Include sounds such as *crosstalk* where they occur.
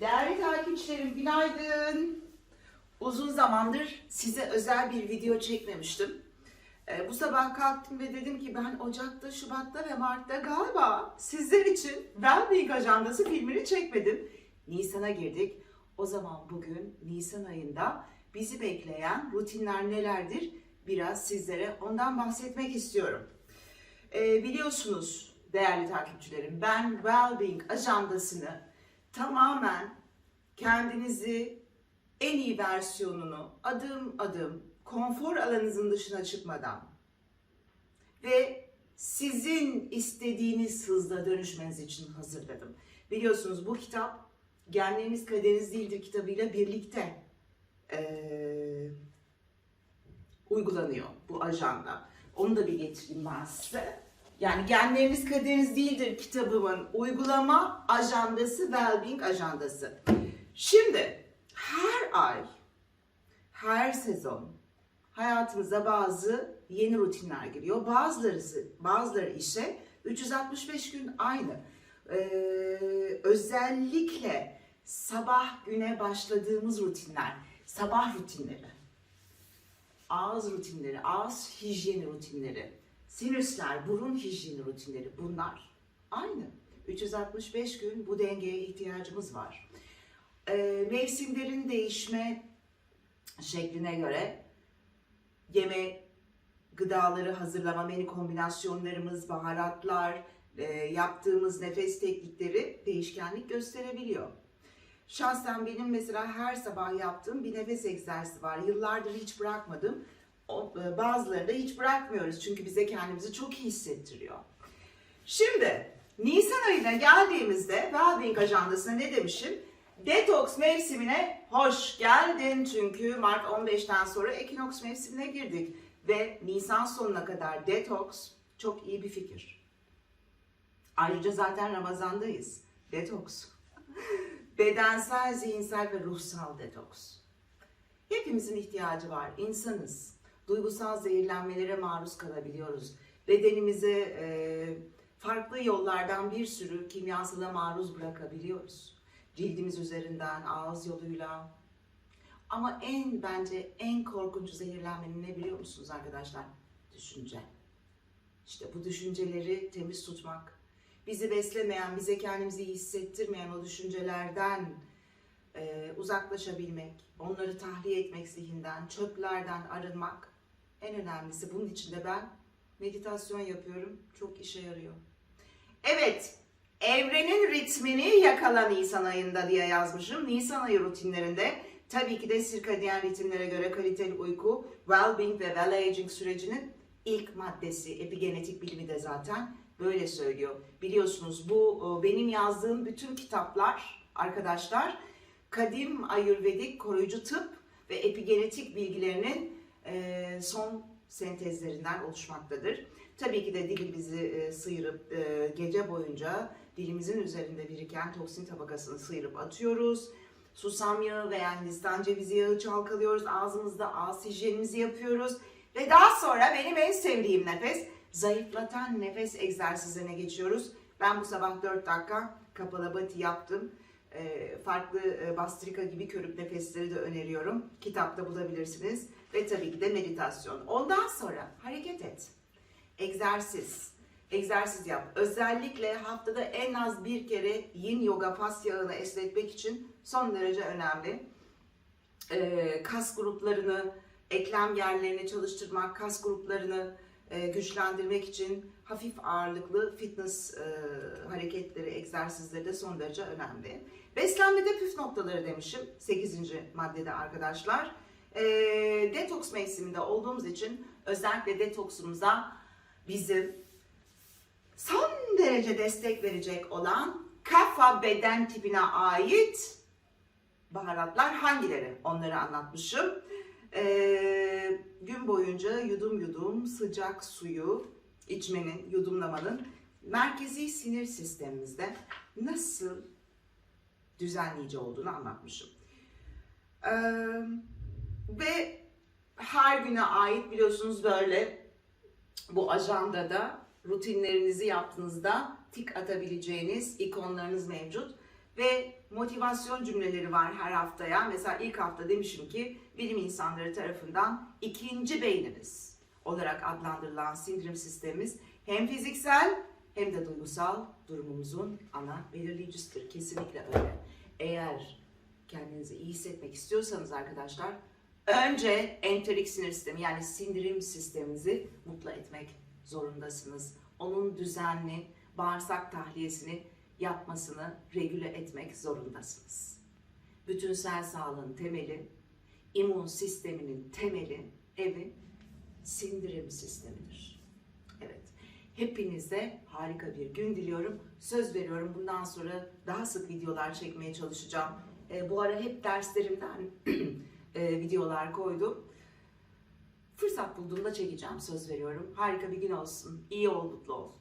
Değerli takipçilerim günaydın. Uzun zamandır size özel bir video çekmemiştim. Ee, bu sabah kalktım ve dedim ki ben Ocak'ta, Şubat'ta ve Mart'ta galiba sizler için Wellbeing Ajandası filmini çekmedim. Nisan'a girdik. O zaman bugün Nisan ayında bizi bekleyen rutinler nelerdir biraz sizlere ondan bahsetmek istiyorum. Ee, biliyorsunuz değerli takipçilerim ben Wellbeing Ajandasını tamamen kendinizi en iyi versiyonunu adım adım konfor alanınızın dışına çıkmadan ve sizin istediğiniz hızla dönüşmeniz için hazırladım. Biliyorsunuz bu kitap Genleriniz Kaderiniz Değildir kitabıyla birlikte eee, uygulanıyor bu ajanda. Onu da bir getireyim ben size. Yani Genleriniz Kaderiniz Değildir kitabımın uygulama ajandası, Wellbeing ajandası. Şimdi her ay, her sezon hayatımıza bazı yeni rutinler giriyor. Bazıları, bazıları işe 365 gün aynı. Ee, özellikle sabah güne başladığımız rutinler, sabah rutinleri, ağız rutinleri, ağız hijyeni rutinleri, sinüsler, burun hijyeni rutinleri bunlar aynı. 365 gün bu dengeye ihtiyacımız var. Ee, mevsimlerin değişme şekline göre yeme gıdaları hazırlama menü kombinasyonlarımız, baharatlar, e, yaptığımız nefes teknikleri değişkenlik gösterebiliyor. Şahsen benim mesela her sabah yaptığım bir nefes egzersizi var. Yıllardır hiç bırakmadım. E, bazıları da hiç bırakmıyoruz çünkü bize kendimizi çok iyi hissettiriyor. Şimdi Nisan ayına geldiğimizde Wellbeing ajandasına ne demişim? Detoks mevsimine hoş geldin çünkü Mart 15'ten sonra ekinoks mevsimine girdik ve Nisan sonuna kadar detoks çok iyi bir fikir. Ayrıca zaten Ramazan'dayız. Detoks. *laughs* Bedensel, zihinsel ve ruhsal detoks. Hepimizin ihtiyacı var. İnsanız. Duygusal zehirlenmelere maruz kalabiliyoruz. Bedenimize e, farklı yollardan bir sürü kimyasala maruz bırakabiliyoruz. Cildimiz üzerinden, ağız yoluyla. Ama en bence en korkunç zehirlenmenin ne biliyor musunuz arkadaşlar? Düşünce. İşte bu düşünceleri temiz tutmak, bizi beslemeyen, bize kendimizi iyi hissettirmeyen o düşüncelerden e, uzaklaşabilmek, onları tahliye etmek zihinden, çöplerden arınmak en önemlisi. Bunun için de ben meditasyon yapıyorum. Çok işe yarıyor. Evet, evrenin ritmini yakala Nisan ayında diye yazmışım. Nisan ayı rutinlerinde tabii ki de sirkadiyen ritimlere göre kaliteli uyku, well-being ve well-aging sürecinin ilk maddesi. Epigenetik bilimi de zaten böyle söylüyor. Biliyorsunuz bu e, benim yazdığım bütün kitaplar arkadaşlar kadim ayurvedik koruyucu tıp ve epigenetik bilgilerinin e, son sentezlerinden oluşmaktadır. Tabii ki de dilimizi e, sıyırıp e, gece boyunca dilimizin üzerinde biriken toksin tabakasını sıyırıp atıyoruz. Susam yağı veya Hindistan cevizi yağı çalkalıyoruz. Ağzımızda ağız hijyenimizi yapıyoruz. Ve daha sonra benim en sevdiğim nefes zayıflatan nefes egzersizlerine geçiyoruz. Ben bu sabah 4 dakika kapalı bati yaptım. E, farklı bastrika gibi körük nefesleri de öneriyorum. Kitapta bulabilirsiniz. Ve tabii ki de meditasyon. Ondan sonra hareket et. Egzersiz. Egzersiz yap. Özellikle haftada en az bir kere yin yoga fas yağını esnetmek için son derece önemli. Ee, kas gruplarını, eklem yerlerini çalıştırmak, kas gruplarını e, güçlendirmek için hafif ağırlıklı fitness e, hareketleri, egzersizleri de son derece önemli. Beslenmede püf noktaları demişim 8. maddede arkadaşlar. E, detoks mevsiminde olduğumuz için özellikle detoksumuza bizim son derece destek verecek olan kafa beden tipine ait baharatlar hangileri? Onları anlatmışım. Ee, gün boyunca yudum yudum sıcak suyu içmenin, yudumlamanın merkezi sinir sistemimizde nasıl düzenleyici olduğunu anlatmışım. Ee, ve her güne ait biliyorsunuz böyle bu ajandada rutinlerinizi yaptığınızda tik atabileceğiniz ikonlarınız mevcut. Ve motivasyon cümleleri var her haftaya. Mesela ilk hafta demişim ki bilim insanları tarafından ikinci beynimiz olarak adlandırılan sindirim sistemimiz hem fiziksel hem de duygusal durumumuzun ana belirleyicisidir. Kesinlikle öyle. Eğer kendinizi iyi hissetmek istiyorsanız arkadaşlar önce enterik sinir sistemi yani sindirim sisteminizi mutlu etmek zorundasınız. Onun düzenli bağırsak tahliyesini yapmasını regüle etmek zorundasınız. Bütünsel sağlığın temeli, immün sisteminin temeli, evi sindirim sistemidir. Evet. Hepinize harika bir gün diliyorum. Söz veriyorum bundan sonra daha sık videolar çekmeye çalışacağım. E, bu ara hep derslerimden *clears throat* e, videolar koydum. Fırsat bulduğumda çekeceğim söz veriyorum. Harika bir gün olsun. İyi ol, mutlu ol.